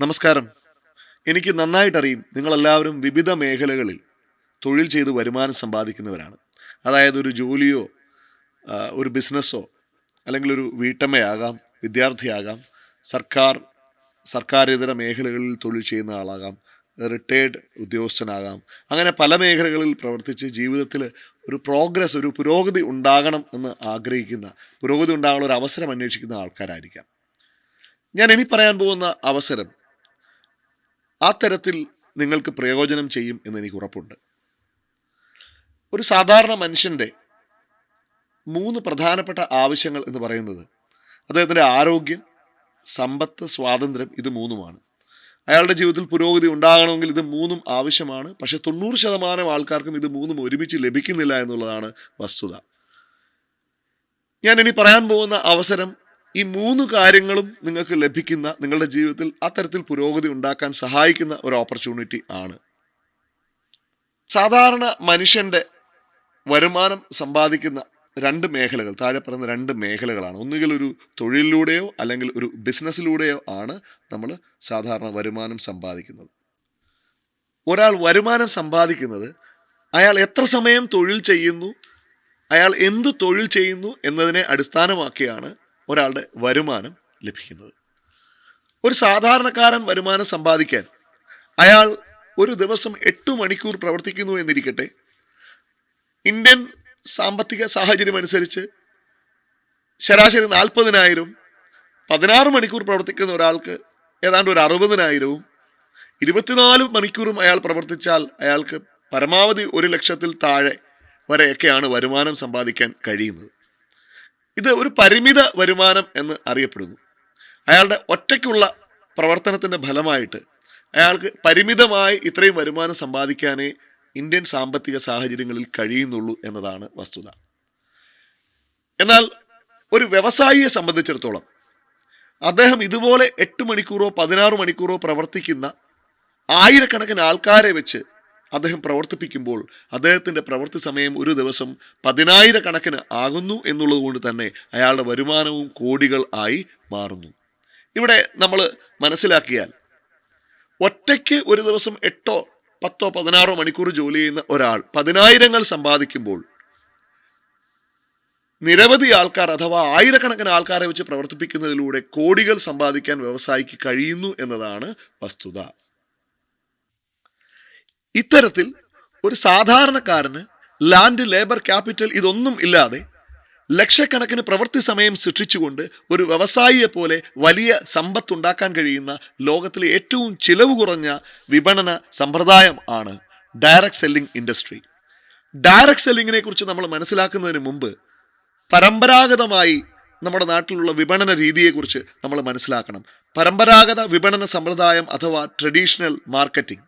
നമസ്കാരം. എനിക്ക് നന്നായിട്ടറിയും നിങ്ങളെല്ലാവരും വിവിധ മേഖലകളിൽ തൊഴിൽ ചെയ്ത് വരുമാനം സമ്പാദിക്കുന്നവരാണ്. അതായത് ഒരു ജോലിയോ ഒരു ബിസിനസ്സോ അല്ലെങ്കിൽ ഒരു വീട്ടമ്മയാകാം വിദ്യാർത്ഥിയാകാം സർക്കാർ സർക്കാരിതര മേഖലകളിൽ തൊഴിൽ ചെയ്യുന്ന ആളാകാം റിട്ടയേർഡ് ഉദ്യോഗസ്ഥനാകാം അങ്ങനെ പല മേഖലകളിൽ പ്രവർത്തിച്ച് ജീവിതത്തിൽ ഒരു പ്രോഗ്രസ് ഒരു പുരോഗതി ഉണ്ടാകണം എന്ന് ആഗ്രഹിക്കുന്ന പുരോഗതി ഉണ്ടാകാനുള്ള ഒരു അവസരം അന്വേഷിക്കുന്ന ആൾക്കാരായിരിക്കാം. ഞാൻ ഇനി പറയാൻ പോകുന്ന അവസരം ആ തരത്തിൽ നിങ്ങൾക്ക് പ്രയോജനം ചെയ്യും എന്ന് എനിക്ക് ഉറപ്പുണ്ട്. ഒരു സാധാരണ മനുഷ്യന്റെ മൂന്ന് പ്രധാനപ്പെട്ട ആവശ്യങ്ങൾ എന്ന് പറയുന്നത് അദ്ദേഹത്തിന്റെ ആരോഗ്യം സമ്പത്ത് സ്വാതന്ത്ര്യം ഇത് മൂന്നുമാണ്. അയാളുടെ ജീവിതത്തിൽ പുരോഗതി ഉണ്ടാകണമെങ്കിൽ ഇത് മൂന്നും ആവശ്യമാണ്. പക്ഷേ തൊണ്ണൂറ് ശതമാനം ആൾക്കാർക്കും ഇത് മൂന്നും ഒരുമിച്ച് ലഭിക്കുന്നില്ല എന്നുള്ളതാണ് വസ്തുത. ഞാൻ ഇനി പറയാൻ പോകുന്ന അവസരം ഈ മൂന്ന് കാര്യങ്ങളും നിങ്ങൾക്ക് ലഭിക്കുന്ന നിങ്ങളുടെ ജീവിതത്തിൽ അത്തരത്തിൽ പുരോഗതി ഉണ്ടാക്കാൻ സഹായിക്കുന്ന ഒരു ഓപ്പർച്യൂണിറ്റി ആണ്. സാധാരണ മനുഷ്യന്റെ വരുമാനം സമ്പാദിക്കുന്ന രണ്ട് മേഖലകൾ താഴെ പറയുന്ന രണ്ട് മേഖലകളാണ്. ഒന്നുകിൽ ഒരു തൊഴിലിലൂടെയോ അല്ലെങ്കിൽ ഒരു ബിസിനസ്സിലൂടെയോ ആണ് നമ്മൾ സാധാരണ വരുമാനം സമ്പാദിക്കുന്നത്. ഒരാൾ വരുമാനം സമ്പാദിക്കുന്നത് അയാൾ എത്ര സമയം തൊഴിൽ ചെയ്യുന്നു അയാൾ എന്ത് തൊഴിൽ ചെയ്യുന്നു എന്നതിനെ അടിസ്ഥാനമാക്കിയാണ് ഒരാളുടെ വരുമാനം ലഭിക്കുന്നത്. ഒരു സാധാരണക്കാരൻ വരുമാനം സമ്പാദിക്കാൻ അയാൾ ഒരു ദിവസം എട്ട് മണിക്കൂർ പ്രവർത്തിക്കുന്നു എന്നിരിക്കട്ടെ ഇന്ത്യൻ സാമ്പത്തിക സാഹചര്യം അനുസരിച്ച് ശരാശരി നാൽപ്പതിനായിരം പതിനാറ് മണിക്കൂർ പ്രവർത്തിക്കുന്ന ഒരാൾക്ക് ഏതാണ്ട് ഒരു അറുപതിനായിരവും ഇരുപത്തിനാല് മണിക്കൂറും അയാൾ പ്രവർത്തിച്ചാൽ അയാൾക്ക് പരമാവധി ഒരു ലക്ഷത്തിൽ താഴെ വരെയൊക്കെയാണ് വരുമാനം സമ്പാദിക്കാൻ കഴിയുന്നത്. ഇത് ഒരു പരിമിത വരുമാനം എന്ന് അറിയപ്പെടുന്നു. അയാളുടെ ഒറ്റയ്ക്കുള്ള പ്രവർത്തനത്തിന്റെ ഫലമായിട്ട് അയാൾക്ക് പരിമിതമായി ഇത്രയും വരുമാനം സമ്പാദിക്കാനേ ഇന്ത്യൻ സാമ്പത്തിക സാഹചര്യങ്ങളിൽ കഴിയുന്നുള്ളൂ എന്നതാണ് വസ്തുത. എന്നാൽ ഒരു വ്യവസായിയെ സംബന്ധിച്ചിടത്തോളം അദ്ദേഹം ഇതുപോലെ എട്ട് മണിക്കൂറോ പതിനാറ് മണിക്കൂറോ പ്രവർത്തിക്കുന്ന ആയിരക്കണക്കിന് ആൾക്കാരെ വെച്ച് അദ്ദേഹം പ്രവർത്തിപ്പിക്കുമ്പോൾ അദ്ദേഹത്തിന്റെ പ്രവൃത്തി സമയം ഒരു ദിവസം പതിനായിരക്കണക്കിന് ആകുന്നു എന്നുള്ളത് കൊണ്ട് തന്നെ അയാളുടെ വരുമാനവും കോടികൾ ആയി മാറുന്നു. ഇവിടെ നമ്മൾ മനസ്സിലാക്കിയാൽ ഒറ്റയ്ക്ക് ഒരു ദിവസം എട്ടോ പത്തോ പതിനാറോ മണിക്കൂർ ജോലി ചെയ്യുന്ന ഒരാൾ പതിനായിരങ്ങൾ സമ്പാദിക്കുമ്പോൾ നിരവധി ആൾക്കാർ അഥവാ ആയിരക്കണക്കിന് ആൾക്കാരെ വെച്ച് പ്രവർത്തിപ്പിക്കുന്നതിലൂടെ കോടികൾ സമ്പാദിക്കാൻ വ്യവസായിക്ക് കഴിയുന്നു എന്നതാണ് വസ്തുത. ഇത്തരത്തിൽ ഒരു സാധാരണക്കാരന് ലാൻഡ് ലേബർ ക്യാപിറ്റൽ ഇതൊന്നും ഇല്ലാതെ ലക്ഷക്കണക്കിന് പ്രവൃത്തി സമയം സൃഷ്ടിച്ചുകൊണ്ട് ഒരു വ്യവസായിയെ പോലെ വലിയ സമ്പത്തുണ്ടാക്കാൻ കഴിയുന്ന ലോകത്തിലെ ഏറ്റവും ചിലവ് കുറഞ്ഞ വിപണന സമ്പ്രദായം ആണ് ഡയറക്റ്റ് സെല്ലിംഗ് ഇൻഡസ്ട്രി ഡയറക്റ്റ് സെല്ലിങ്ങിനെ കുറിച്ച് നമ്മൾ മനസ്സിലാക്കുന്നതിന് മുമ്പ് പരമ്പരാഗതമായി നമ്മുടെ നാട്ടിലുള്ള വിപണന രീതിയെക്കുറിച്ച് നമ്മൾ മനസ്സിലാക്കണം. പരമ്പരാഗത വിപണന സമ്പ്രദായം അഥവാ ട്രഡീഷണൽ മാർക്കറ്റിംഗ്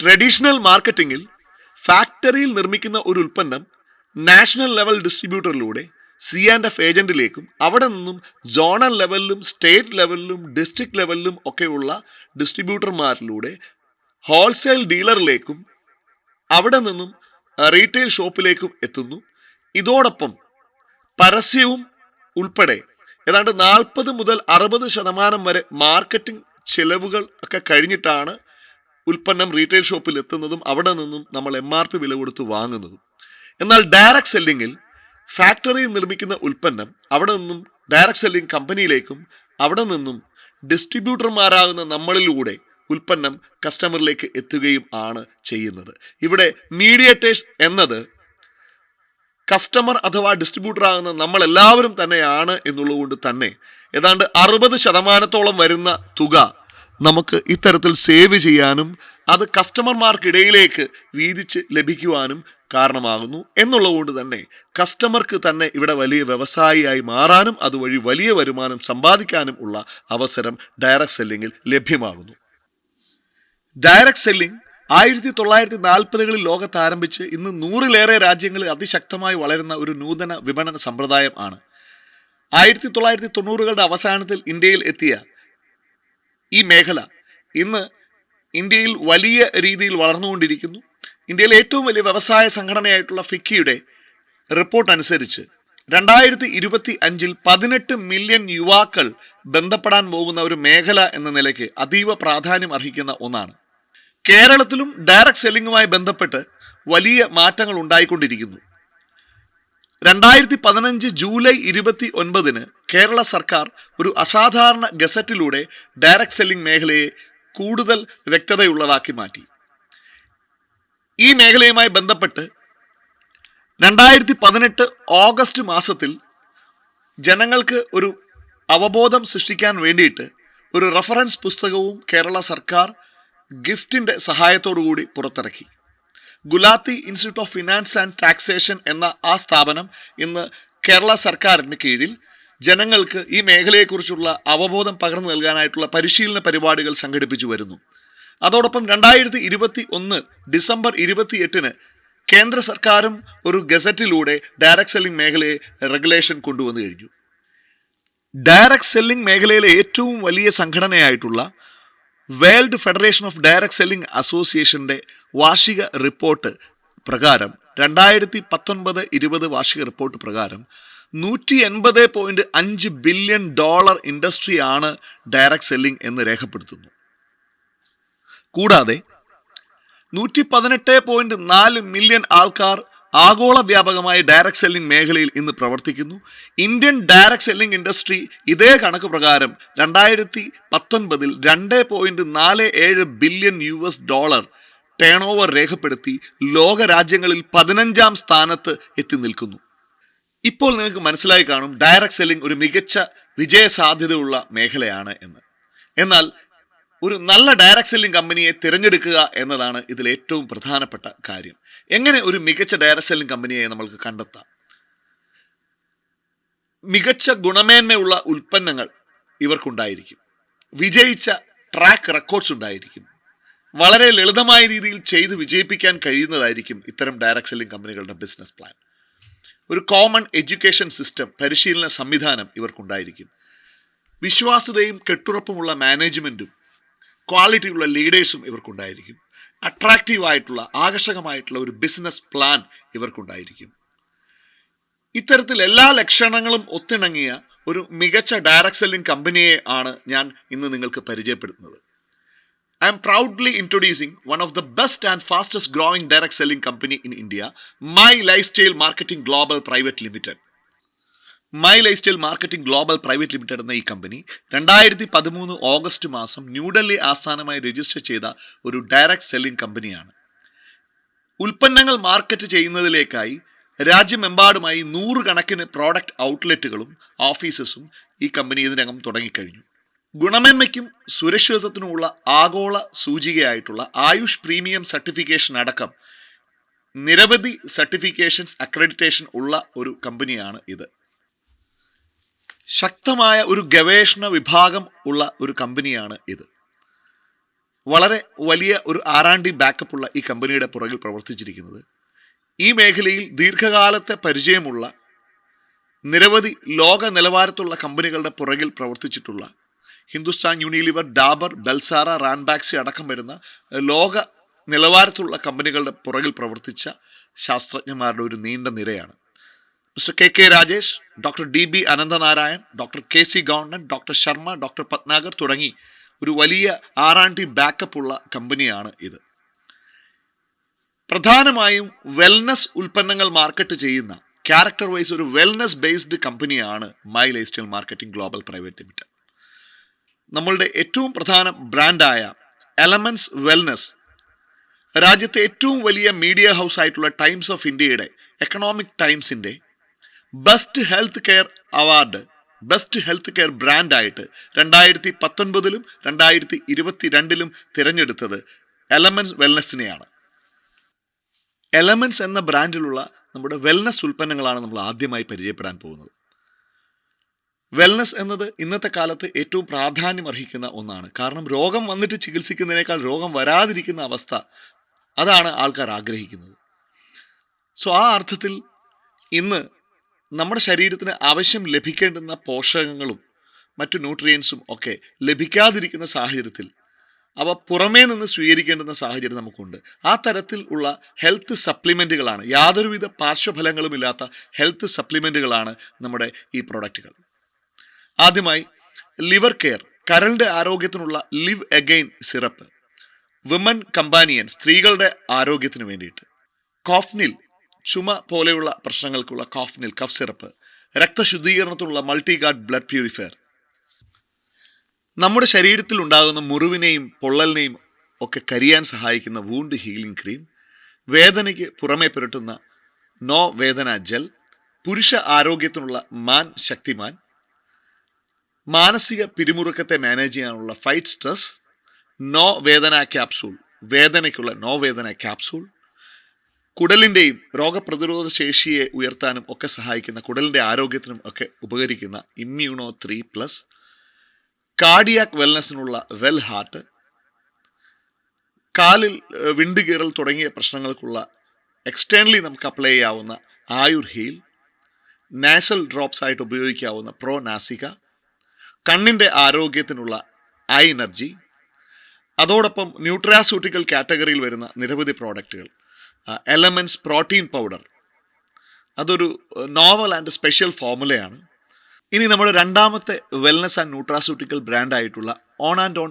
ട്രഡീഷണൽ മാർക്കറ്റിംഗിൽ ഫാക്ടറിയിൽ നിർമ്മിക്കുന്ന ഒരു ഉൽപ്പന്നം നാഷണൽ ലെവൽ ഡിസ്ട്രിബ്യൂട്ടറിലൂടെ സി ആൻഡ് എഫ് ഏജന്റിലേക്കും അവിടെ നിന്നും സോണൽ ലെവലിലും സ്റ്റേറ്റ് ലെവലിലും ഡിസ്ട്രിക്ട് ലെവലിലും ഒക്കെയുള്ള ഡിസ്ട്രിബ്യൂട്ടർമാരിലൂടെ ഹോൾസെയിൽ ഡീലറിലേക്കും അവിടെ നിന്നും റീറ്റെയിൽ ഷോപ്പിലേക്കും എത്തുന്നു. ഇതോടൊപ്പം പരസ്യവും ഉൾപ്പെടെ ഏതാണ്ട് നാൽപ്പത് മുതൽ അറുപത് ശതമാനം വരെ മാർക്കറ്റിംഗ് ചെലവുകൾ ഒക്കെ കഴിഞ്ഞിട്ടാണ് ഉൽപ്പന്നം റീറ്റെയിൽ ഷോപ്പിൽ എത്തുന്നതും അവിടെ നിന്നും നമ്മൾ എം ആർ പി വില കൊടുത്ത് വാങ്ങുന്നതും. എന്നാൽ ഡയറക്റ്റ് സെല്ലിങ്ങിൽ ഫാക്ടറിയിൽ നിർമ്മിക്കുന്ന ഉൽപ്പന്നം അവിടെ നിന്നും ഡയറക്റ്റ് സെല്ലിംഗ് കമ്പനിയിലേക്കും അവിടെ നിന്നും ഡിസ്ട്രിബ്യൂട്ടർമാരാകുന്ന നമ്മളിലൂടെ ഉൽപ്പന്നം കസ്റ്റമറിലേക്ക് എത്തുകയും ആണ് ചെയ്യുന്നത്. ഇവിടെ മീഡിയേറ്റേഴ്സ് എന്നത് കസ്റ്റമർ അഥവാ ഡിസ്ട്രിബ്യൂട്ടർ ആകുന്ന നമ്മൾ എല്ലാവരും തന്നെയാണ് എന്നുള്ളതുകൊണ്ട് തന്നെ ഏതാണ്ട് അറുപത് ശതമാനത്തോളം വരുന്ന തുക നമുക്ക് ഇത്തരത്തിൽ സേവ് ചെയ്യാനും അത് കസ്റ്റമർമാർക്കിടയിലേക്ക് വീതിച്ച് ലഭിക്കുവാനും കാരണമാകുന്നു. എന്നുള്ളതുകൊണ്ട് തന്നെ കസ്റ്റമർക്ക് തന്നെ ഇവിടെ വലിയ വ്യവസായിയായി മാറാനും അതുവഴി വലിയ വരുമാനം സമ്പാദിക്കാനും ഉള്ള അവസരം ഡയറക്ട് സെല്ലിങ്ങിൽ ലഭ്യമാകുന്നു. ഡയറക്ട് സെല്ലിംഗ് ആയിരത്തി തൊള്ളായിരത്തി നാൽപ്പതുകളിൽ ലോകത്ത് ആരംഭിച്ച് ഇന്ന് നൂറിലേറെ രാജ്യങ്ങളിൽ അതിശക്തമായി വളരുന്ന ഒരു നൂതന വിപണന സമ്പ്രദായം ആണ്. ആയിരത്തി തൊള്ളായിരത്തി തൊണ്ണൂറുകളുടെ അവസാനത്തിൽ ഇന്ത്യയിൽ എത്തിയ ഈ മേഖല ഇന്ന് ഇന്ത്യയിൽ വലിയ രീതിയിൽ വളർന്നുകൊണ്ടിരിക്കുന്നു. ഇന്ത്യയിലെ ഏറ്റവും വലിയ വ്യവസായ സംഘടനയായിട്ടുള്ള ഫിക്കിയുടെ റിപ്പോർട്ട് അനുസരിച്ച് രണ്ടായിരത്തി ഇരുപത്തി അഞ്ചിൽ പതിനെട്ട് മില്യൺ യുവാക്കൾ ബന്ധപ്പെടാൻ പോകുന്ന ഒരു മേഖല എന്ന നിലയ്ക്ക് അതീവ പ്രാധാന്യം അർഹിക്കുന്ന ഒന്നാണ്. കേരളത്തിലും ഡയറക്റ്റ് സെല്ലിങ്ങുമായി ബന്ധപ്പെട്ട് വലിയ മാറ്റങ്ങൾ ഉണ്ടായിക്കൊണ്ടിരിക്കുന്നു. രണ്ടായിരത്തി പതിനഞ്ച് ജൂലൈ ഇരുപത്തി ഒൻപതിന് കേരള സർക്കാർ ഒരു അസാധാരണ ഗസറ്റിലൂടെ ഡയറക്ട് സെല്ലിംഗ് മേഖലയെ കൂടുതൽ വ്യക്തതയുള്ളതാക്കി മാറ്റി. ഈ മേഖലയുമായി ബന്ധപ്പെട്ട് രണ്ടായിരത്തി പതിനെട്ട് ഓഗസ്റ്റ് മാസത്തിൽ ജനങ്ങൾക്ക് ഒരു അവബോധം സൃഷ്ടിക്കാൻ വേണ്ടിയിട്ട് ഒരു റഫറൻസ് പുസ്തകവും കേരള സർക്കാർ ഗിഫ്റ്റിന്റെ സഹായത്തോടുകൂടി പുറത്തിറക്കി. Gulati institute of finance and taxation എന്ന ആ സ്ഥാപനം ഇന്ന് കേരള സർക്കാരിന് കീഴിൽ ജനങ്ങൾക്ക് ഈ മേഖലയെക്കുറിച്ചുള്ള അവബോധം പകർന്നു നൽകാനായിട്ടുള്ള പരിശീലന പരിപാടികൾ സംഘടിപ്പിച്ചു വരുന്നു. അതോടൊപ്പം രണ്ടായിരത്തി ഇരുപത്തി ഒന്ന് ഡിസംബർ ഇരുപത്തി എട്ടിന് കേന്ദ്ര സർക്കാരും ഒരു ഗസറ്റിലൂടെ ഡയറക്ട് സെല്ലിംഗ് മേഖലയെ റെഗുലേഷൻ കൊണ്ടുവന്നു കഴിഞ്ഞു. ഡയറക്ട് സെല്ലിംഗ് മേഖലയിലെ ഏറ്റവും വലിയ സംഘടനയായിട്ടുള്ള world federation of direct selling അസോസിയേഷന്റെ വാർഷിക റിപ്പോർട്ട് പ്രകാരം രണ്ടായിരത്തി പത്തൊൻപത് ഇരുപത് വാർഷിക റിപ്പോർട്ട് പ്രകാരം നൂറ്റി എൺപത് പോയിന്റ് അഞ്ച് ബില്യൺ ഡോളർ ഇൻഡസ്ട്രിയാണ് ഡയറക്ട് സെല്ലിംഗ് എന്ന് രേഖപ്പെടുത്തുന്നു. കൂടാതെ നൂറ്റി പതിനെട്ട് പോയിന്റ് നാല് മില്യൺ ആൾക്കാർ ആഗോള വ്യാപകമായി ഡയറക്ട് സെല്ലിംഗ് മേഖലയിൽ ഇന്ന് പ്രവർത്തിക്കുന്നു. ഇന്ത്യൻ ഡയറക്ട് സെല്ലിംഗ് ഇൻഡസ്ട്രി ഇതേ കണക്ക് പ്രകാരം രണ്ടായിരത്തി പത്തൊൻപതിൽ രണ്ട് പോയിന്റ് നാല് ഏഴ് billion U S dollar turnover രേഖപ്പെടുത്തി ലോക രാജ്യങ്ങളിൽ പതിനഞ്ചാം സ്ഥാനത്ത് എത്തി നിൽക്കുന്നു. ഇപ്പോൾ നിങ്ങൾക്ക് മനസ്സിലായി കാണും ഡയറക്ട് സെല്ലിംഗ് ഒരു മികച്ച വിജയ സാധ്യതയുള്ള മേഖലയാണ് എന്ന്. എന്നാൽ ഒരു നല്ല ഡയറക്ട് സെല്ലിംഗ് കമ്പനിയെ തിരഞ്ഞെടുക്കുക എന്നതാണ് ഇതിൽ ഏറ്റവും പ്രധാനപ്പെട്ട കാര്യം. എങ്ങനെ ഒരു മികച്ച ഡയറക്ട് സെല്ലിംഗ് കമ്പനിയെ നമ്മൾക്ക് കണ്ടെത്താം? മികച്ച ഗുണമേന്മയുള്ള ഉൽപ്പന്നങ്ങൾ ഇവർക്കുണ്ടായിരിക്കും. വിജയിച്ച ട്രാക്ക് റെക്കോർഡ്സ് ഉണ്ടായിരിക്കും. വളരെ ലളിതമായ രീതിയിൽ ചെയ്ത് വിജയിപ്പിക്കാൻ കഴിയുന്നതായിരിക്കും ഇത്തരം ഡയറക്ട് സെല്ലിംഗ് കമ്പനികളുടെ ബിസിനസ് പ്ലാൻ ഒരു കോമൺ എഡ്യൂക്കേഷൻ സിസ്റ്റം പരിശീലന സംവിധാനം ഇവർക്കുണ്ടായിരിക്കും. വിശ്വാസ്യതയും കെട്ടുറപ്പുമുള്ള മാനേജ്മെന്റും ക്വാളിറ്റിയുള്ള ലീഡേഴ്സും ഇവർക്കുണ്ടായിരിക്കും. അട്രാക്റ്റീവ് ആയിട്ടുള്ള ആകർഷകമായിട്ടുള്ള ഒരു ബിസിനസ് പ്ലാൻ ഇവർക്കുണ്ടായിരിക്കും. ഇത്തരത്തിൽ എല്ലാ ലക്ഷണങ്ങളും ഒത്തിണങ്ങിയ ഒരു മികച്ച ഡയറക്ട് സെല്ലിംഗ് കമ്പനിയെ ആണ് ഞാൻ ഇന്ന് നിങ്ങൾക്ക് പരിചയപ്പെടുത്തുന്നത്. I proudly introducing one of the best and fastest growing direct selling company in India, My Lifestyle Marketing Global Private Limited. My style marketing global private limited എന്ന ഈ കമ്പനി രണ്ടായിരത്തി പതിമൂന്ന് ഓഗസ്റ്റ് മാസം ന്യൂഡൽഹി ആസ്ഥാനമായി രജിസ്റ്റർ ചെയ്ത ഒരു ഡയറക്ട് സെല്ലിംഗ് കമ്പനിയാണ് ഉൽപ്പന്നങ്ങൾ മാർക്കറ്റ് ചെയ്യുന്നതിലേക്കായി രാജ്യമെമ്പാടുമായി നൂറുകണക്കിന് പ്രോഡക്റ്റ് ഔട്ട്ലെറ്റുകളും ഓഫീസസും ഈ കമ്പനി ഇതിനകം തുടങ്ങിക്കഴിഞ്ഞു ഗുണമേന്മയ്ക്കും സുരക്ഷിതത്വത്തിനുമുള്ള ആഗോള സൂചികയായിട്ടുള്ള ആയുഷ് പ്രീമിയം സർട്ടിഫിക്കേഷൻ അടക്കം നിരവധി സർട്ടിഫിക്കേഷൻസ് അക്രഡിറ്റേഷൻ ഉള്ള ഒരു കമ്പനിയാണ് ഇത്. ശക്തമായ ഒരു ഗവേഷണ വിഭാഗം ഉള്ള ഒരു കമ്പനിയാണ് ഇത്. വളരെ വലിയ ഒരു ആറാണ്ടി ബാക്കപ്പ് ഉള്ള ഈ കമ്പനിയുടെ പുറകിൽ പ്രവർത്തിച്ചിരിക്കുന്നത്. ഈ മേഖലയിൽ ദീർഘകാലത്തെ പരിചയമുള്ള നിരവധി ലോക നിലവാരത്തുള്ള കമ്പനികളുടെ പുറകിൽ പ്രവർത്തിച്ചിട്ടുള്ള ഹിന്ദുസ്ഥാൻ യൂണിലിവർ ഡാബർ ബെൽസാറ റാൻബാക്സി അടക്കം വരുന്ന ലോക നിലവാരത്തിലുള്ള കമ്പനികളുടെ പുറകിൽ പ്രവർത്തിച്ച ശാസ്ത്രജ്ഞന്മാരുടെ ഒരു നീണ്ട നിരയാണ്. Mister K K Rajesh doctor D B Ananthanarayan doctor K C Goundan doctor Sharma doctor Pathnagar തുടങ്ങി ഒരു വലിയ ആർ ആൻഡ് ടി ബാക്കപ്പ് ഉള്ള കമ്പനിയാണ് ഇത്. പ്രധാനമായും വെൽനസ് ഉൽപ്പന്നങ്ങൾ മാർക്കറ്റ് ചെയ്യുന്ന ക്യാരക്ടർ വൈസ് ഒരു വെൽനസ് ബേസ്ഡ് കമ്പനിയാണ് my life style marketing global private limited. നമ്മളുടെ ഏറ്റവും പ്രധാന ബ്രാൻഡായ എലമെൻസ് വെൽനസ് രാജ്യത്തെ ഏറ്റവും വലിയ മീഡിയ ഹൗസ് ആയിട്ടുള്ള ടൈംസ് ഓഫ് ഇന്ത്യയുടെ economic ടൈംസിന്റെ best health care award best health care ബ്രാൻഡായിട്ട് രണ്ടായിരത്തി പത്തൊൻപതിലും രണ്ടായിരത്തി ഇരുപത്തി രണ്ടിലും തിരഞ്ഞെടുത്തത് എലമെൻസ് വെൽനസ്സിനെയാണ്. എലമെൻസ് എന്ന ബ്രാൻഡിലുള്ള നമ്മുടെ വെൽനസ് ഉൽപ്പന്നങ്ങളാണ് നമ്മൾ ആദ്യമായി പരിചയപ്പെടാൻ പോകുന്നത്. വെൽനസ് എന്നത് ഇന്നത്തെ കാലത്ത് ഏറ്റവും പ്രാധാന്യം അർഹിക്കുന്ന ഒന്നാണ്. കാരണം രോഗം വന്നിട്ട് ചികിത്സിക്കുന്നതിനേക്കാൾ രോഗം വരാതിരിക്കുന്ന അവസ്ഥ അതാണ് ആൾക്കാർ ആഗ്രഹിക്കുന്നത്. സോ ആ അർത്ഥത്തിൽ ഇന്ന് നമ്മുടെ ശരീരത്തിന് ആവശ്യം ലഭിക്കേണ്ടുന്ന പോഷകങ്ങളും മറ്റു ന്യൂട്രിയൻസും ഒക്കെ ലഭിക്കാതിരിക്കുന്ന സാഹചര്യത്തിൽ അവ പുറമേ നിന്ന് സ്വീകരിക്കേണ്ടുന്ന സാഹചര്യം നമുക്കുണ്ട്. ആ തരത്തിൽ ഉള്ള ഹെൽത്ത് സപ്ലിമെന്റുകളാണ് യാതൊരുവിധ പാർശ്വഫലങ്ങളും ഇല്ലാത്ത ഹെൽത്ത് സപ്ലിമെന്റുകളാണ് നമ്മുടെ ഈ പ്രൊഡക്റ്റുകൾ ആദ്യമായി ലിവർ കെയർ കരളിന്റെ ആരോഗ്യത്തിനുള്ള liv again syrup women companion സ്ത്രീകളുടെ ആരോഗ്യത്തിന് വേണ്ടിയിട്ട്. കോഫ്നിൽ ചുമ പോലെയുള്ള പ്രശ്നങ്ങൾക്കുള്ള കോഫ്നിൽ കഫ് സിറപ്പ് രക്തശുദ്ധീകരണത്തിനുള്ള മൾട്ടി ഗാർഡ് ബ്ലഡ് പ്യൂരിഫയർ. നമ്മുടെ ശരീരത്തിൽ ഉണ്ടാകുന്ന മുറിവിനെയും പൊള്ളലിനെയും ഒക്കെ കരിയാൻ സഹായിക്കുന്ന വൂണ്ട് ഹീലിംഗ് ക്രീം വേദനയ്ക്ക് പുറമെ പുരട്ടുന്ന നോ വേദന ജെൽ പുരുഷ ആരോഗ്യത്തിനുള്ള മാൻ ശക്തിമാൻ മാനസിക പിരിമുറുക്കത്തെ മാനേജ് ചെയ്യാനുള്ള ഫൈറ്റ് സ്ട്രെസ് നോ വേദന ക്യാപ്സൂൾ വേദനയ്ക്കുള്ള നോ വേദന ക്യാപ്സൂൾ കുടലിന്റെയും രോഗപ്രതിരോധ ശേഷിയെ ഉയർത്താനും ഒക്കെ സഹായിക്കുന്ന കുടലിന്റെ ആരോഗ്യത്തിനും ഒക്കെ ഉപകരിക്കുന്ന ഇമ്മ്യൂണോ ത്രീ പ്ലസ് കാർഡിയാക് വെൽനെസ്സിനുള്ള വെൽ ഹാർട്ട് കാലിൽ ഏഹ്, വിണ്ട് കീറൽ തുടങ്ങിയ പ്രശ്നങ്ങൾക്കുള്ള എക്സ്റ്റേണലി നമുക്ക് അപ്ലൈ ചെയ്യാവുന്ന ആയുർ ഹീൽ നാസൽ ഡ്രോപ്സ് ആയിട്ട് ഉപയോഗിക്കാവുന്ന പ്രോ നാസിക കണ്ണിന്റെ ആരോഗ്യത്തിനുള്ള ഐ എനർജി അതോടൊപ്പം ന്യൂട്രാസ്യൂട്ടിക്കൽ കാറ്റഗറിയിൽ വരുന്ന നിരവധി പ്രോഡക്റ്റുകൾ എലമെന്റ്സ് പ്രോട്ടീൻ പൗഡർ. അതൊരു നോവൽ ആൻഡ് സ്പെഷ്യൽ ഫോമുലയാണ് ഇനി നമ്മുടെ രണ്ടാമത്തെ വെൽനസ് ആൻഡ് ന്യൂട്രാസ്യൂട്ടിക്കൽ ബ്രാൻഡായിട്ടുള്ള ഓൺ ആൻഡ് ഓൺ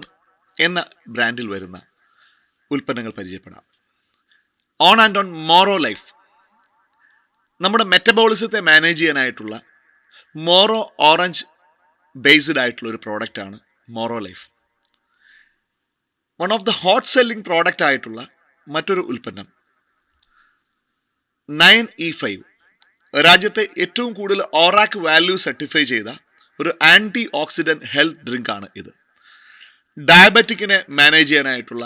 എന്ന ബ്രാൻഡിൽ വരുന്ന ഉൽപ്പന്നങ്ങൾ പരിചയപ്പെടാം. ഓൺ ആൻഡ് ഓൺ മോറോ ലൈഫ് നമ്മുടെ മെറ്റബോളിസത്തെ മാനേജ് ചെയ്യാനായിട്ടുള്ള മോറോ ഓറഞ്ച് ബേസ്ഡ് ആയിട്ടുള്ള ഒരു പ്രോഡക്റ്റാണ് മോറോ life one of the hot selling product ആയിട്ടുള്ള മറ്റൊരു ഉൽപ്പന്നം. നയൻ ഇ ഫൈവ് രാജ്യത്തെ ഏറ്റവും കൂടുതൽ ഓറാക്ക് വാല്യൂ സർട്ടിഫൈ ചെയ്ത ഒരു ആന്റി ഓക്സിഡന്റ് ഹെൽത്ത് ഡ്രിങ്ക് ആണ് ഇത്. ഡയബറ്റിക്കിനെ മാനേജ് ചെയ്യാനായിട്ടുള്ള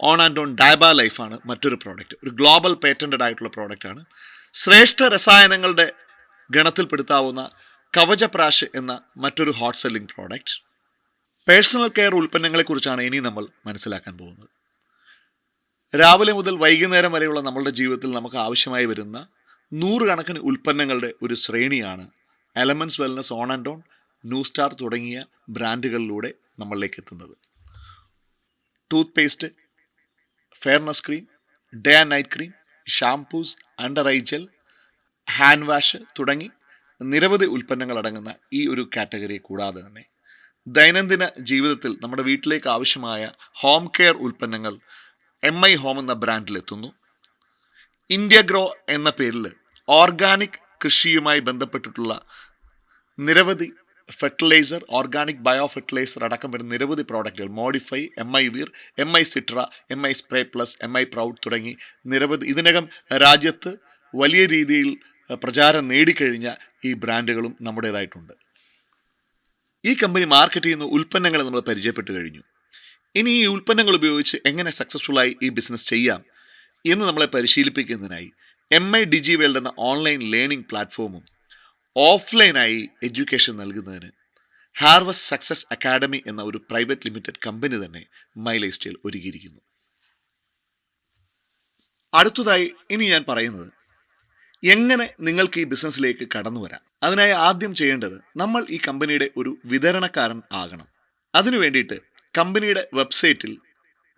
ഓൺ ആൻഡ് ഓൺ ഡയബ ലൈഫാണ് മറ്റൊരു പ്രോഡക്റ്റ് ഒരു ഗ്ലോബൽ പേറ്റന്റഡ് ആയിട്ടുള്ള പ്രോഡക്റ്റാണ് ശ്രേഷ്ഠ രസായനങ്ങളുടെ ഗണത്തിൽപ്പെടുത്താവുന്ന കവചപ്രാശ് എന്ന മറ്റൊരു hot selling product personal care ഉൽപ്പന്നങ്ങളെക്കുറിച്ചാണ് ഇനി നമ്മൾ മനസ്സിലാക്കാൻ പോകുന്നത്. രാവിലെ മുതൽ വൈകുന്നേരം വരെയുള്ള നമ്മളുടെ ജീവിതത്തിൽ നമുക്ക് ആവശ്യമായി വരുന്ന നൂറുകണക്കിന് ഉൽപ്പന്നങ്ങളുടെ ഒരു ശ്രേണിയാണ് elements wellness on and on new star തുടങ്ങിയ ബ്രാൻഡുകളിലൂടെ നമ്മളിലേക്ക് എത്തുന്നത്. Toothpaste fairness cream day and night cream shampoos under eye gel hand wash തുടങ്ങി നിരവധി ഉൽപ്പന്നങ്ങൾ അടങ്ങുന്ന ഈ ഒരു കാറ്റഗറി കൂടാതെ തന്നെ ദൈനംദിന ജീവിതത്തിൽ നമ്മുടെ വീട്ടിലേക്ക് ആവശ്യമായ ഹോം കെയർ ഉൽപ്പന്നങ്ങൾ എം ഐ ഹോം എന്ന ബ്രാൻഡിലെത്തുന്നു ഇന്ത്യ ഗ്രോ എന്ന പേരിൽ ഓർഗാനിക് കൃഷിയുമായി ബന്ധപ്പെട്ടിട്ടുള്ള നിരവധി ഫെർട്ടിലൈസർ ഓർഗാനിക് ബയോ ഫെർട്ടിലൈസർ അടക്കം വരുന്ന നിരവധി പ്രോഡക്റ്റുകൾ modify M I Veer M I സിട്ര M I spray plus M I proud തുടങ്ങി നിരവധി ഇതിനകം രാജ്യത്ത് വലിയ രീതിയിൽ പ്രചാരം നേടിക്കഴിഞ്ഞ ഈ ബ്രാൻഡുകളും നമ്മുടേതായിട്ടുണ്ട്. ഈ കമ്പനി മാർക്കറ്റ് ചെയ്യുന്ന ഉൽപ്പന്നങ്ങളെ നമ്മൾ പരിചയപ്പെട്ട് കഴിഞ്ഞു. ഇനി ഈ ഉൽപ്പന്നങ്ങൾ ഉപയോഗിച്ച് എങ്ങനെ സക്സസ്ഫുള്ളായി ഈ ബിസിനസ് ചെയ്യാം എന്ന് നമ്മളെ പരിശീലിപ്പിക്കുന്നതിനായി എം ഐ ഡിജി വേൾഡ് എന്ന ഓൺലൈൻ ലേണിംഗ് പ്ലാറ്റ്ഫോമും ഓഫ്ലൈനായി എഡ്യൂക്കേഷൻ നൽകുന്നതിന് ഹാർവസ് സക്സസ് അക്കാഡമി എന്ന ഒരു പ്രൈവറ്റ് ലിമിറ്റഡ് കമ്പനി തന്നെ മൈലേജ് സ്റ്റൈൽ ഒരുക്കിയിരിക്കുന്നു. അടുത്തതായി ഇനി ഞാൻ പറയുന്നത് എങ്ങനെ നിങ്ങൾക്ക് ഈ ബിസിനസ്സിലേക്ക് കടന്നു വരാം? അതിനായി ആദ്യം ചെയ്യേണ്ടത് നമ്മൾ ഈ കമ്പനിയുടെ ഒരു വിതരണക്കാരൻ ആകണം. അതിനു വേണ്ടിയിട്ട് കമ്പനിയുടെ വെബ്സൈറ്റിൽ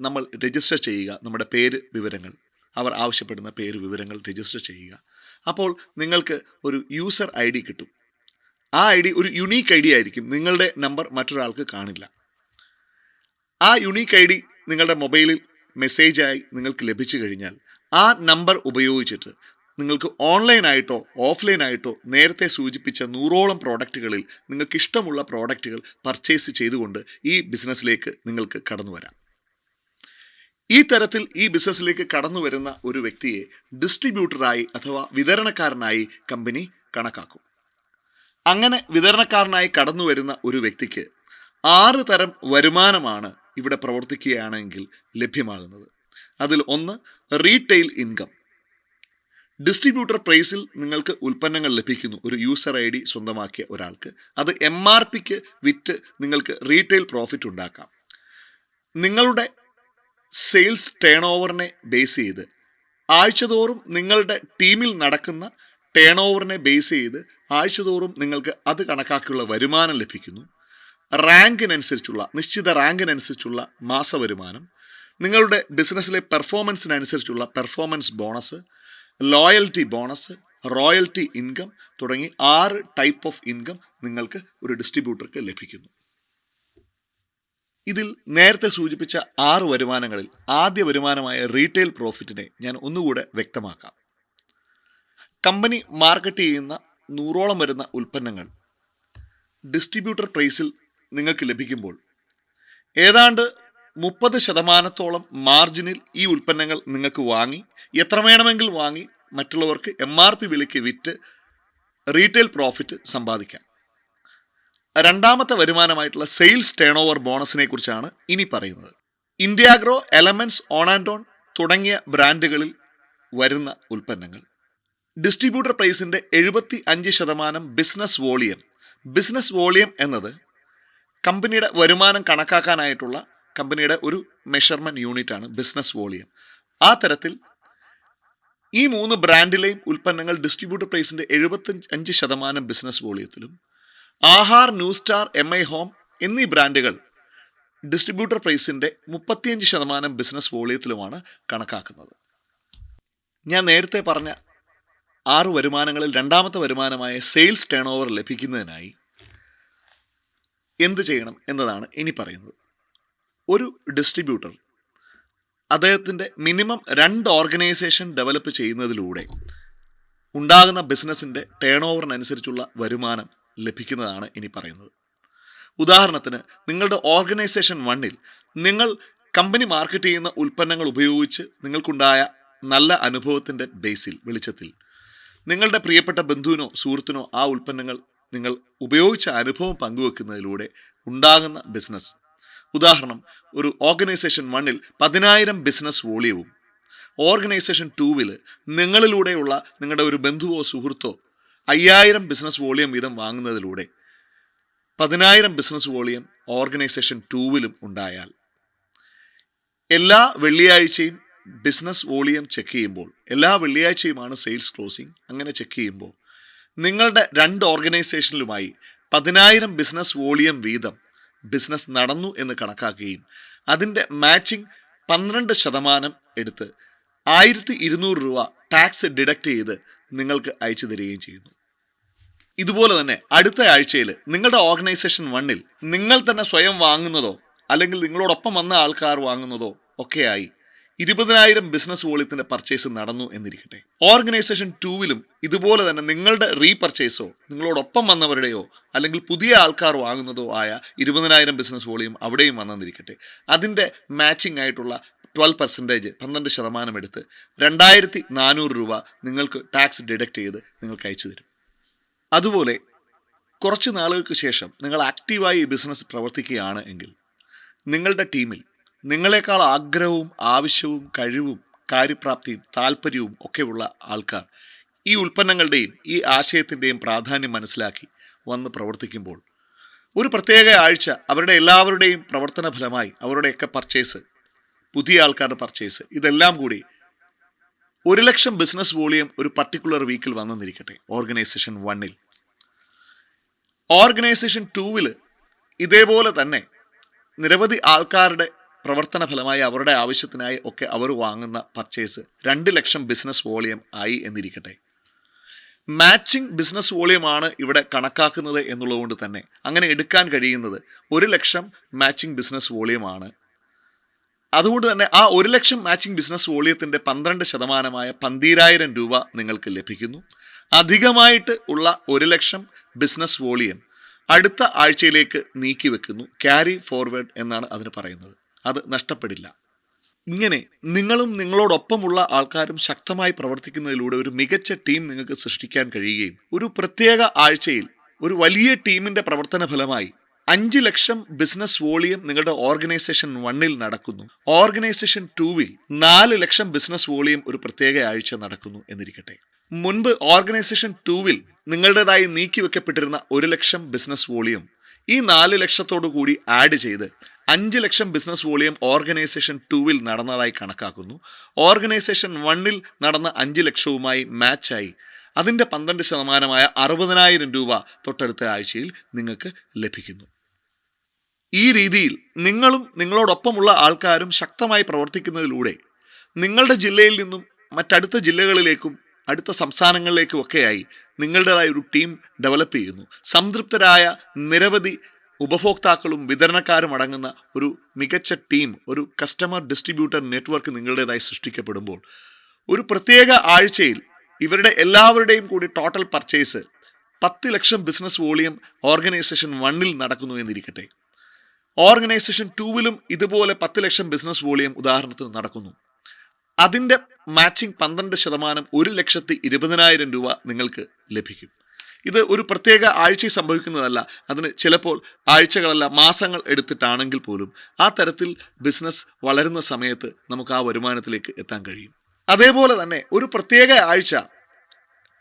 നമ്മൾ രജിസ്റ്റർ ചെയ്യുക നമ്മുടെ പേര് വിവരങ്ങൾ അവർ ആവശ്യപ്പെടുന്ന പേര് വിവരങ്ങൾ രജിസ്റ്റർ ചെയ്യുക. അപ്പോൾ നിങ്ങൾക്ക് ഒരു യൂസർ ഐ ഡി കിട്ടും. ആ ഐ ഡി ഒരു യുണീക്ക് ഐ ഡി ആയിരിക്കും. നിങ്ങളുടെ നമ്പർ മറ്റൊരാൾക്ക് കാണില്ല. ആ യുണീക്ക് ഐ ഡി നിങ്ങളുടെ മൊബൈലിൽ മെസ്സേജായി നിങ്ങൾക്ക് ലഭിച്ചു കഴിഞ്ഞാൽ ആ നമ്പർ ഉപയോഗിച്ചിട്ട് നിങ്ങൾക്ക് ഓൺലൈനായിട്ടോ ഓഫ്ലൈനായിട്ടോ നേരത്തെ സൂചിപ്പിച്ച നൂറോളം പ്രോഡക്റ്റുകളിൽ നിങ്ങൾക്ക് ഇഷ്ടമുള്ള പ്രോഡക്റ്റുകൾ പർച്ചേസ് ചെയ്തുകൊണ്ട് ഈ ബിസിനസ്സിലേക്ക് നിങ്ങൾക്ക് കടന്നു വരാം. ഈ തരത്തിൽ ഈ ബിസിനസ്സിലേക്ക് കടന്നു വരുന്ന ഒരു വ്യക്തിയെ ഡിസ്ട്രിബ്യൂട്ടറായി അഥവാ വിതരണക്കാരനായി കമ്പനി കണക്കാക്കും. അങ്ങനെ വിതരണക്കാരനായി കടന്നു വരുന്ന ഒരു വ്യക്തിക്ക് ആറ് തരം വരുമാനമാണ് ഇവിടെ പ്രവർത്തിക്കുകയാണെങ്കിൽ ലഭ്യമാകുന്നത്. അതിൽ ഒന്ന് റീറ്റെയിൽ ഇൻകം. ഡിസ്ട്രിബ്യൂട്ടർ പ്രൈസിൽ നിങ്ങൾക്ക് ഉൽപ്പന്നങ്ങൾ ലഭിക്കുന്നു. ഒരു യൂസർ ഐ ഡി സ്വന്തമാക്കിയ ഒരാൾക്ക്. അത് എം ആർ പിക്ക് വിറ്റ് നിങ്ങൾക്ക് റീറ്റെയിൽ പ്രോഫിറ്റ് ഉണ്ടാക്കാം. നിങ്ങളുടെ സെയിൽസ് ടേൺ ഓവറിനെ ബേസ് ചെയ്ത് ആഴ്ചതോറും നിങ്ങളുടെ ടീമിൽ നടക്കുന്ന ടേൺ ഓവറിനെ ബേസ് ചെയ്ത് ആഴ്ചതോറും നിങ്ങൾക്ക് അത് കണക്കാക്കിയുള്ള വരുമാനം ലഭിക്കുന്നു. റാങ്കിനനുസരിച്ചുള്ള നിശ്ചിത റാങ്കിനനുസരിച്ചുള്ള മാസവരുമാനം നിങ്ങളുടെ ബിസിനസ്സിലെ പെർഫോമൻസിനനുസരിച്ചുള്ള performance bonus loyalty bonus royalty income തുടങ്ങി ആറ് ടൈപ്പ് ഓഫ് ഇൻകം നിങ്ങൾക്ക് ഒരു ഡിസ്ട്രിബ്യൂട്ടർക്ക് ലഭിക്കുന്നു. ഇതിൽ നേരത്തെ സൂചിപ്പിച്ച ആറ് വരുമാനങ്ങളിൽ ആദ്യ വരുമാനമായ റീറ്റെയിൽ പ്രോഫിറ്റിനെ ഞാൻ ഒന്നുകൂടെ വ്യക്തമാക്കാം. കമ്പനി മാർക്കറ്റ് ചെയ്യുന്ന നൂറോളം വരുന്ന ഉൽപ്പന്നങ്ങൾ ഡിസ്ട്രിബ്യൂട്ടർ പ്രൈസിൽ നിങ്ങൾക്ക് ലഭിക്കുമ്പോൾ ഏതാണ്ട് മുപ്പത് ശതമാനത്തോളം മാർജിനിൽ ഈ ഉൽപ്പന്നങ്ങൾ നിങ്ങൾക്ക് വാങ്ങി എത്ര വേണമെങ്കിൽ വാങ്ങി മറ്റുള്ളവർക്ക് എം ആർ പി വിലയ്ക്ക് വിറ്റ് റീറ്റെയിൽ പ്രോഫിറ്റ് സമ്പാദിക്കാം. രണ്ടാമത്തെ വരുമാനമായിട്ടുള്ള സെയിൽസ് ടേൺ ഓവർ ബോണസിനെ കുറിച്ചാണ് ഇനി പറയുന്നത്. Indiagro elements on and on തുടങ്ങിയ ബ്രാൻഡുകളിൽ വരുന്ന ഉൽപ്പന്നങ്ങൾ. ഡിസ്ട്രിബ്യൂട്ടർ പ്രൈസിന്റെ എഴുപത്തി അഞ്ച് ശതമാനം ബിസിനസ് വോളിയം ബിസിനസ് വോളിയം എന്നത് കമ്പനിയുടെ വരുമാനം കണക്കാക്കാനായിട്ടുള്ള കമ്പനിയുടെ ഒരു മെഷർമെന്റ് യൂണിറ്റ് ആണ് ബിസിനസ് വോളിയം ആ തരത്തിൽ ഈ മൂന്ന് ബ്രാൻഡിലെയും ഉൽപ്പന്നങ്ങൾ ഡിസ്ട്രിബ്യൂട്ടർ പ്രൈസിന്റെ എഴുപത്തി അഞ്ച് ശതമാനം business വോളിയത്തിലും Aahar new star M I home എന്നീ ബ്രാൻഡുകൾ ഡിസ്ട്രിബ്യൂട്ടർ പ്രൈസിന്റെ മുപ്പത്തിയഞ്ച് ശതമാനം ബിസിനസ് വോളിയത്തിലുമാണ് കണക്കാക്കുന്നത്. ഞാൻ നേരത്തെ പറഞ്ഞ ആറ് വരുമാനങ്ങളിൽ രണ്ടാമത്തെ വരുമാനമായ സെയിൽസ് ടേൺ ഓവർ ലഭിക്കുന്നതിനായി എന്ത് ചെയ്യണം എന്നതാണ് ഇനി പറയുന്നത്. ഒരു ഡിസ്ട്രിബ്യൂട്ടർ അദ്ദേഹത്തിന്റെ മിനിമം രണ്ട് ഓർഗനൈസേഷൻ ഡെവലപ്പ് ചെയ്യുന്നതിലൂടെ ഉണ്ടാകുന്ന ബിസിനസ്സിന്റെ ടേൺ ഓവറിനനുസരിച്ചുള്ള വരുമാനം ലഭിക്കുന്നതാണ് ഇനി പറയുന്നത്. ഉദാഹരണത്തിന് നിങ്ങളുടെ ഓർഗനൈസേഷൻ വണ്ണിൽ നിങ്ങൾ കമ്പനി മാർക്കറ്റ് ചെയ്യുന്ന ഉൽപ്പന്നങ്ങൾ ഉപയോഗിച്ച് നിങ്ങൾക്കുണ്ടായ നല്ല അനുഭവത്തിന്റെ ബേസിൽ വെളിച്ചത്തിൽ നിങ്ങളുടെ പ്രിയപ്പെട്ട ബന്ധുവിനോ സുഹൃത്തിനോ ആ ഉൽപ്പന്നങ്ങൾ നിങ്ങൾ ഉപയോഗിച്ച അനുഭവം പങ്കുവെക്കുന്നതിലൂടെ ഉണ്ടാകുന്ന ബിസിനസ് ഉദാഹരണം ഒരു ഓർഗനൈസേഷൻ വണ്ണിൽ പതിനായിരം ബിസിനസ് വോളിയവും ഓർഗനൈസേഷൻ ടൂവിൽ നിങ്ങളിലൂടെയുള്ള നിങ്ങളുടെ ഒരു ബന്ധുവോ സുഹൃത്തോ അയ്യായിരം ബിസിനസ് വോളിയം വീതം വാങ്ങുന്നതിലൂടെ പതിനായിരം ബിസിനസ് വോളിയം ഓർഗനൈസേഷൻ ടൂവിലും ഉണ്ടായാൽ എല്ലാ വെള്ളിയാഴ്ചയും ബിസിനസ് വോളിയം ചെക്ക് ചെയ്യുമ്പോൾ എല്ലാ വെള്ളിയാഴ്ചയുമാണ് സെയിൽസ് ക്ലോസിംഗ് അങ്ങനെ ചെക്ക് ചെയ്യുമ്പോൾ നിങ്ങളുടെ രണ്ട് ഓർഗനൈസേഷനിലുമായി പതിനായിരം ബിസിനസ് വോളിയം വീതം ബിസിനസ് നടന്നു എന്ന് കണക്കാക്കുകയും അതിന്റെ മാച്ചിങ് പന്ത്രണ്ട് ശതമാനം എടുത്ത് ആയിരത്തി ഇരുന്നൂറ് രൂപ ടാക്സ് ഡിഡക്റ്റ് ചെയ്ത് നിങ്ങൾക്ക് അയച്ചു തരികയും ചെയ്യുന്നു. ഇതുപോലെ തന്നെ അടുത്ത ആഴ്ചയിൽ നിങ്ങളുടെ ഓർഗനൈസേഷൻ വണ്ണിൽ നിങ്ങൾ തന്നെ സ്വയം വാങ്ങുന്നതോ അല്ലെങ്കിൽ നിങ്ങളോടൊപ്പം വന്ന ആൾക്കാർ വാങ്ങുന്നതോ ഒക്കെയായി ഇരുപതിനായിരം ബിസിനസ് വോളിയത്തിന്റെ പർച്ചേസ് നടന്നു എന്നിരിക്കട്ടെ. ഓർഗനൈസേഷൻ ടൂവിലും ഇതുപോലെ തന്നെ നിങ്ങളുടെ റീപർച്ചേസോ നിങ്ങളോടൊപ്പം വന്നവരുടെയോ അല്ലെങ്കിൽ പുതിയ ആൾക്കാർ വാങ്ങുന്നതോ ആയ ഇരുപതിനായിരം ബിസിനസ് വോളിയം അവിടെയും വന്നെന്നിരിക്കട്ടെ അതിന്റെ മാച്ചിങ് ആയിട്ടുള്ള ട്വൽവ് പെർസെന്റേജ് പന്ത്രണ്ട് ശതമാനം എടുത്ത് രണ്ടായിരത്തി നാനൂറ് രൂപ നിങ്ങൾക്ക് ടാക്സ് ഡിഡക്റ്റ് ചെയ്ത് നിങ്ങൾക്ക് അയച്ചു തരും. അതുപോലെ കുറച്ച് നാളുകൾക്ക് ശേഷം നിങ്ങൾ ആക്റ്റീവായി ഈ ബിസിനസ് പ്രവർത്തിക്കുകയാണ് എങ്കിൽ നിങ്ങളുടെ ടീമിൽ നിങ്ങളെക്കാൾ ആഗ്രഹവും ആവശ്യവും കഴിവും കാര്യപ്രാപ്തിയും താല്പര്യവും ഒക്കെയുള്ള ആൾക്കാർ ഈ ഉൽപ്പന്നങ്ങളുടെയും ഈ ആശയത്തിന്റെയും പ്രാധാന്യം മനസ്സിലാക്കി വന്ന് പ്രവർത്തിക്കുമ്പോൾ ഒരു പ്രത്യേക ആഴ്ച അവരുടെ എല്ലാവരുടെയും പ്രവർത്തന ഫലമായി അവരുടെയൊക്കെ പർച്ചേസ് പുതിയ ആൾക്കാരുടെ പർച്ചേസ് ഇതെല്ലാം കൂടി ഒരു ലക്ഷം ബിസിനസ് വോളിയം ഒരു പർട്ടിക്കുലർ വീക്കിൽ വന്നെന്നിരിക്കട്ടെ ഓർഗനൈസേഷൻ വണ്ണിൽ ഓർഗനൈസേഷൻ ടൂവിൽ ഇതേപോലെ തന്നെ നിരവധി ആൾക്കാരുടെ പ്രവർത്തന ഫലമായി അവരുടെ ആവശ്യത്തിനായി ഒക്കെ അവർ വാങ്ങുന്ന പർച്ചേസ് രണ്ട് ലക്ഷം ബിസിനസ് വോളിയം ആയി എന്നിരിക്കട്ടെ. മാച്ചിങ് ബിസിനസ് വോളിയമാണ് ഇവിടെ കണക്കാക്കുന്നത് എന്നുള്ളതുകൊണ്ട് തന്നെ അങ്ങനെ എടുക്കാൻ കഴിയുന്നത് ഒരു ലക്ഷം മാച്ചിങ് ബിസിനസ് വോളിയമാണ് അതുകൊണ്ട് തന്നെ ആ ഒരു ലക്ഷം മാച്ചിങ് ബിസിനസ് വോളിയത്തിന്റെ പന്ത്രണ്ട് ശതമാനമായ പന്തീരായിരം രൂപ നിങ്ങൾക്ക് ലഭിക്കുന്നു. അധികമായിട്ട് ഉള്ള ഒരു ലക്ഷം ബിസിനസ് വോളിയം അടുത്ത ആഴ്ചയിലേക്ക് നീക്കി വെക്കുന്നു. ക്യാരി ഫോർവേഡ് എന്നാണ് അതിന് പറയുന്നത്. അത് നഷ്ടപ്പെടില്ല. ഇങ്ങനെ നിങ്ങളും നിങ്ങളോടൊപ്പമുള്ള ആൾക്കാരും ശക്തമായി പ്രവർത്തിക്കുന്നതിലൂടെ ഒരു മികച്ച ടീം നിങ്ങൾക്ക് സൃഷ്ടിക്കാൻ കഴിയുകയും ഒരു പ്രത്യേക ആഴ്ചയിൽ ഒരു വലിയ ടീമിന്റെ പ്രവർത്തന ഫലമായി അഞ്ച് ലക്ഷം ബിസിനസ് വോളിയം നിങ്ങളുടെ ഓർഗനൈസേഷൻ വണ്ണിൽ നടക്കുന്നു. ഓർഗനൈസേഷൻ ടൂവിൽ നാല് ലക്ഷം ബിസിനസ് വോളിയം ഒരു പ്രത്യേക ആഴ്ച നടക്കുന്നു എന്നിരിക്കട്ടെ. മുൻപ് ഓർഗനൈസേഷൻ ടൂവിൽ നിങ്ങളുടേതായി നീക്കി വെക്കപ്പെട്ടിരുന്ന ഒരു ലക്ഷം ബിസിനസ് വോളിയം ഈ നാല് ലക്ഷത്തോടു കൂടി ആഡ് ചെയ്ത് അഞ്ച് ലക്ഷം ബിസിനസ് വോളിയം ഓർഗനൈസേഷൻ ടൂവിൽ നടന്നതായി കണക്കാക്കുന്നു. ഓർഗനൈസേഷൻ വണ്ണിൽ നടന്ന അഞ്ച് ലക്ഷവുമായി മാച്ചായി. അതിന്റെ പന്ത്രണ്ട് ശതമാനമായ അറുപതിനായിരം രൂപ തൊട്ടടുത്ത ആഴ്ചയിൽ നിങ്ങൾക്ക് ലഭിക്കുന്നു. ഈ രീതിയിൽ നിങ്ങളും നിങ്ങളോടൊപ്പമുള്ള ആൾക്കാരും ശക്തമായി പ്രവർത്തിക്കുന്നതിലൂടെ നിങ്ങളുടെ ജില്ലയിൽ നിന്നും മറ്റടുത്ത ജില്ലകളിലേക്കും അടുത്ത സംസ്ഥാനങ്ങളിലേക്കും ഒക്കെയായി നിങ്ങളുടേതായ ഒരു ടീം ഡെവലപ്പ് ചെയ്യുന്നു. സംതൃപ്തരായ നിരവധി ഉപഭോക്താക്കളും വിതരണക്കാരും അടങ്ങുന്ന ഒരു മികച്ച ടീം ഒരു കസ്റ്റമർ ഡിസ്ട്രിബ്യൂട്ടർ നെറ്റ്വർക്ക് നിങ്ങളുടേതായി സൃഷ്ടിക്കപ്പെടുമ്പോൾ ഒരു പ്രത്യേക ആഴ്ചയിൽ ഇവരുടെ എല്ലാവരുടെയും കൂടി ടോട്ടൽ പർച്ചേസ് പത്ത് ലക്ഷം ബിസിനസ് വോളിയം ഓർഗനൈസേഷൻ വണ്ണിൽ നടക്കുന്നു എന്നിരിക്കട്ടെ. ഓർഗനൈസേഷൻ ടൂവിലും ഇതുപോലെ പത്ത് ലക്ഷം ബിസിനസ് വോളിയം ഉദാഹരണത്തിന് നടക്കുന്നു. അതിന്റെ മാച്ചിങ് പന്ത്രണ്ട് ശതമാനം ഒരു ലക്ഷത്തി ഇരുപതിനായിരം രൂപ നിങ്ങൾക്ക് ലഭിക്കും. ഇത് ഒരു പ്രത്യേക ആഴ്ചയിൽ സംഭവിക്കുന്നതല്ല. അതിന് ചിലപ്പോൾ ആഴ്ചകളല്ല മാസങ്ങൾ എടുത്തിട്ടാണെങ്കിൽ പോലും ആ തരത്തിൽ ബിസിനസ് വളരുന്ന സമയത്ത് നമുക്ക് ആ വരുമാനത്തിലേക്ക് എത്താൻ കഴിയും. അതേപോലെ തന്നെ ഒരു പ്രത്യേക ആഴ്ച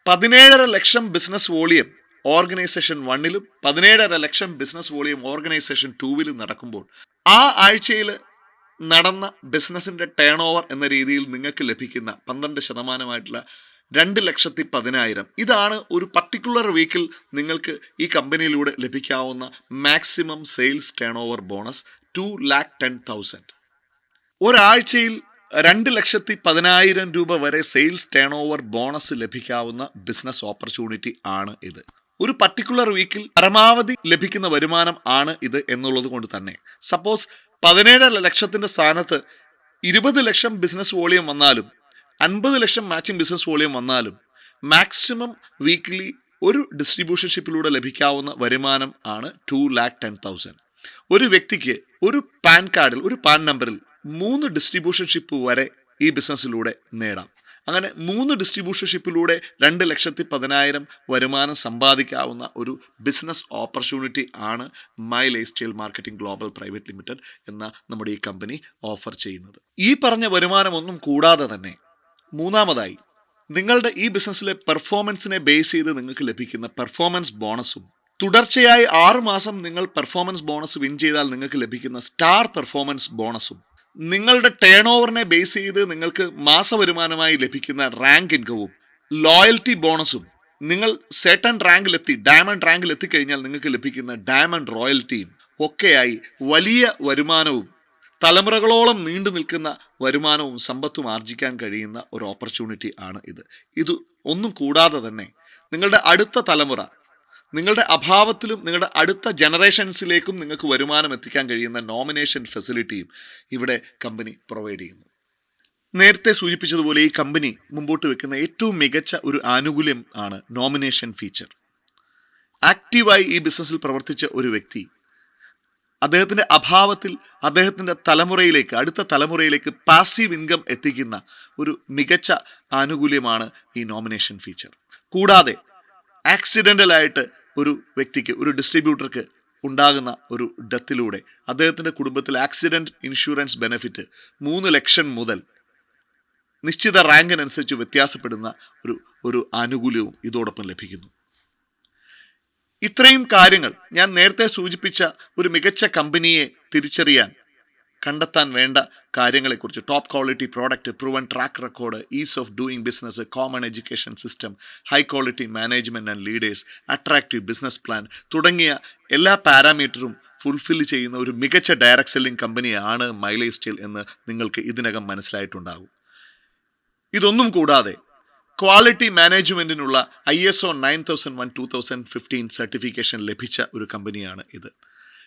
പതിനേഴര ലക്ഷം ബിസിനസ് വോളിയം ഓർഗനൈസേഷൻ വണ്ണിലും പതിനേഴര ലക്ഷം ബിസിനസ് വോളിയം ഓർഗനൈസേഷൻ ടൂവിലും നടക്കുമ്പോൾ ആ ആഴ്ചയിൽ നടന്ന ബിസിനസിന്റെ ടേൺ ഓവർ എന്ന രീതിയിൽ നിങ്ങൾക്ക് ലഭിക്കുന്ന പന്ത്രണ്ട് ശതമാനമായിട്ടുള്ള രണ്ട് ലക്ഷത്തി പതിനായിരം. ഇതാണ് ഒരു പർട്ടിക്കുലർ വീക്കിൽ നിങ്ങൾക്ക് ഈ കമ്പനിയിലൂടെ ലഭിക്കാവുന്ന maximum sales turnover bonus two lakh ten thousand ഒരാഴ്ചയിൽ രണ്ട് ലക്ഷത്തി പതിനായിരം രൂപ വരെ സെയിൽസ് ടേൺ ഓവർ ബോണസ് ലഭിക്കാവുന്ന ബിസിനസ് ഓപ്പർച്യൂണിറ്റി ആണ് ഇത്. ഒരു പർട്ടിക്കുലർ വീക്കിൽ പരമാവധി ലഭിക്കുന്ന വരുമാനം ആണ് ഇത് എന്നുള്ളത് കൊണ്ട് തന്നെ. സപ്പോസ് പതിനേഴര ലക്ഷത്തിന്റെ സ്ഥാനത്ത് ഇരുപത് ലക്ഷം ബിസിനസ് വോളിയം വന്നാലും അൻപത് ലക്ഷം മാച്ചിങ് ബിസിനസ് വോളിയം വന്നാലും മാക്സിമം വീക്ക്ലി ഒരു ഡിസ്ട്രിബ്യൂഷൻഷിപ്പിലൂടെ ലഭിക്കാവുന്ന വരുമാനം ആണ് ടു ലാക്ക് ടെൻ തൗസൻഡ് ഒരു വ്യക്തിക്ക് ഒരു പാൻ കാർഡിൽ ഒരു പാൻ നമ്പറിൽ മൂന്ന് ഡിസ്ട്രിബ്യൂഷൻഷിപ്പ് വരെ ഈ ബിസിനസ്സിലൂടെ നേടാം. അങ്ങനെ മൂന്ന് ഡിസ്ട്രിബ്യൂഷൻഷിപ്പിലൂടെ രണ്ട് ലക്ഷത്തി പതിനായിരം വരുമാനം സമ്പാദിക്കാവുന്ന ഒരു ബിസിനസ് ഓപ്പർച്യൂണിറ്റി ആണ് my lifestyle marketing global private limited എന്ന നമ്മുടെ ഈ കമ്പനി ഓഫർ ചെയ്യുന്നത്. ഈ പറഞ്ഞ വരുമാനമൊന്നും കൂടാതെ തന്നെ മൂന്നാമതായി നിങ്ങളുടെ ഈ ബിസിനസ്സിലെ പെർഫോമൻസിനെ ബേസ് ചെയ്ത് നിങ്ങൾക്ക് ലഭിക്കുന്ന പെർഫോമൻസ് ബോണസും തുടർച്ചയായി ആറ് മാസം നിങ്ങൾ പെർഫോമൻസ് ബോണസ് വിൻ ചെയ്താൽ നിങ്ങൾക്ക് ലഭിക്കുന്ന സ്റ്റാർ പെർഫോമൻസ് ബോണസും നിങ്ങളുടെ ടേൺ ഓവറിനെ ബേസ് ചെയ്ത് നിങ്ങൾക്ക് മാസവരുമാനമായി ലഭിക്കുന്ന റാങ്ക് ഇൻകവും ലോയൽറ്റി ബോണസും നിങ്ങൾ സെട്ടൺ റാങ്കിലെത്തി ഡയമണ്ട് റാങ്കിൽ എത്തിക്കഴിഞ്ഞാൽ നിങ്ങൾക്ക് ലഭിക്കുന്ന ഡയമണ്ട് റോയൽറ്റിയും ഒക്കെയായി വലിയ വരുമാനവും തലമുറകളോളം നീണ്ടു നിൽക്കുന്ന വരുമാനവും സമ്പത്തും ആർജിക്കാൻ കഴിയുന്ന ഒരു ഓപ്പർച്യൂണിറ്റി ആണ് ഇത്. ഇത് ഒന്നും കൂടാതെ തന്നെ നിങ്ങളുടെ അടുത്ത തലമുറ നിങ്ങളുടെ അഭാവത്തിലും നിങ്ങളുടെ അടുത്ത ജനറേഷൻസിലേക്കും നിങ്ങൾക്ക് വരുമാനം എത്തിക്കാൻ കഴിയുന്ന നോമിനേഷൻ ഫെസിലിറ്റിയും ഇവിടെ കമ്പനി പ്രൊവൈഡ് ചെയ്യുന്നു. നേരത്തെ സൂചിപ്പിച്ചതുപോലെ ഈ കമ്പനി മുമ്പോട്ട് വെക്കുന്ന ഏറ്റവും മികച്ച ഒരു ആനുകൂല്യം ആണ് നോമിനേഷൻ ഫീച്ചർ ആക്റ്റീവായി ഈ ബിസിനസ്സിൽ പ്രവർത്തിച്ച ഒരു വ്യക്തി അദ്ദേഹത്തിന്റെ അഭാവത്തിൽ അദ്ദേഹത്തിന്റെ തലമുറയിലേക്ക് അടുത്ത തലമുറയിലേക്ക് പാസീവ് ഇൻകം എത്തിക്കുന്ന ഒരു മികച്ച ആനുകൂല്യമാണ് ഈ നോമിനേഷൻ ഫീച്ചർ കൂടാതെ ആക്സിഡന്റലായിട്ട് ഒരു വ്യക്തിക്ക് ഒരു ഡിസ്ട്രിബ്യൂട്ടർക്ക് ഉണ്ടാകുന്ന ഒരു ഡെത്തിലൂടെ അദ്ദേഹത്തിന്റെ കുടുംബത്തിൽ ആക്സിഡന്റ് ഇൻഷുറൻസ് ബെനിഫിറ്റ് മൂന്ന് ലക്ഷം മുതൽ നിശ്ചിത റാങ്കിനനുസരിച്ച് വ്യത്യാസപ്പെടുന്ന ഒരു ഒരു ആനുകൂല്യവും ഇതോടൊപ്പം ലഭിക്കുന്നു. ഇത്രയും കാര്യങ്ങൾ ഞാൻ നേരത്തെ സൂചിപ്പിച്ച ഒരു മികച്ച കമ്പനിയെ തിരിച്ചറിയാൻ കണ്ടെത്താൻ വേണ്ട കാര്യങ്ങളെക്കുറിച്ച് top quality product proven track record ease of doing business common education system high quality management and leaders attractive business plan തുടങ്ങിയ എല്ലാ പാരാമീറ്ററും ഫുൾഫിൽ ചെയ്യുന്ന ഒരു മികച്ച ഡയറക്ട് സെല്ലിംഗ് കമ്പനിയാണ് മൈലേജ് സ്റ്റീൽ എന്ന് നിങ്ങൾക്ക് ഇതിനകം മനസ്സിലായിട്ടുണ്ടാകും ഇതൊന്നും കൂടാതെ quality മാനേജ്മെന്റിനുള്ള I S O nine thousand one two thousand fifteen certification ലഭിച്ച ഒരു കമ്പനിയാണ് ഇത്.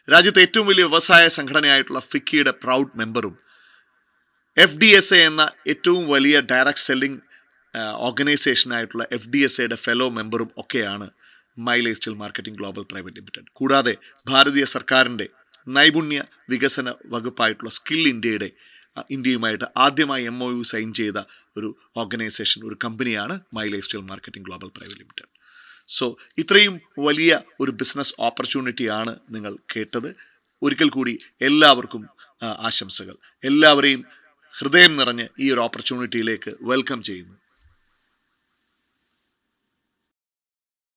രാജ്യത്തെ ഏറ്റവും വലിയ വ്യവസായ സംഘടനയായിട്ടുള്ള ഫിക്കിയുടെ പ്രൗഡ് മെമ്പറും എഫ് ഡി എസ് എ എന്ന ഏറ്റവും വലിയ ഡയറക്ട് സെല്ലിംഗ് ഓർഗനൈസേഷനായിട്ടുള്ള എഫ് ഡി എസ് എയുടെ ഫെലോ മെമ്പറും ഒക്കെയാണ് മൈലേ still marketing global private limited. കൂടാതെ ഭാരതീയ സർക്കാരിന്റെ നൈപുണ്യ വികസന വകുപ്പായിട്ടുള്ള സ്കിൽ ഇന്ത്യയുടെ ഇന്ത്യയുമായിട്ട് ആദ്യമായി എം ഒ യു സൈൻ ചെയ്ത ഒരു ഓർഗനൈസേഷൻ ഒരു കമ്പനിയാണ് my lifestyle marketing global private limited so ഇത്രയും വലിയ ഒരു ബിസിനസ് ഓപ്പർച്യൂണിറ്റിയാണ് നിങ്ങൾ കേട്ടത്. ഒരിക്കൽ കൂടി എല്ലാവർക്കും ആശംസകൾ. എല്ലാവരെയും ഹൃദയം നിറഞ്ഞ് ഈ ഒരു ഓപ്പർച്യൂണിറ്റിയിലേക്ക് വെൽക്കം ചെയ്യുന്നു.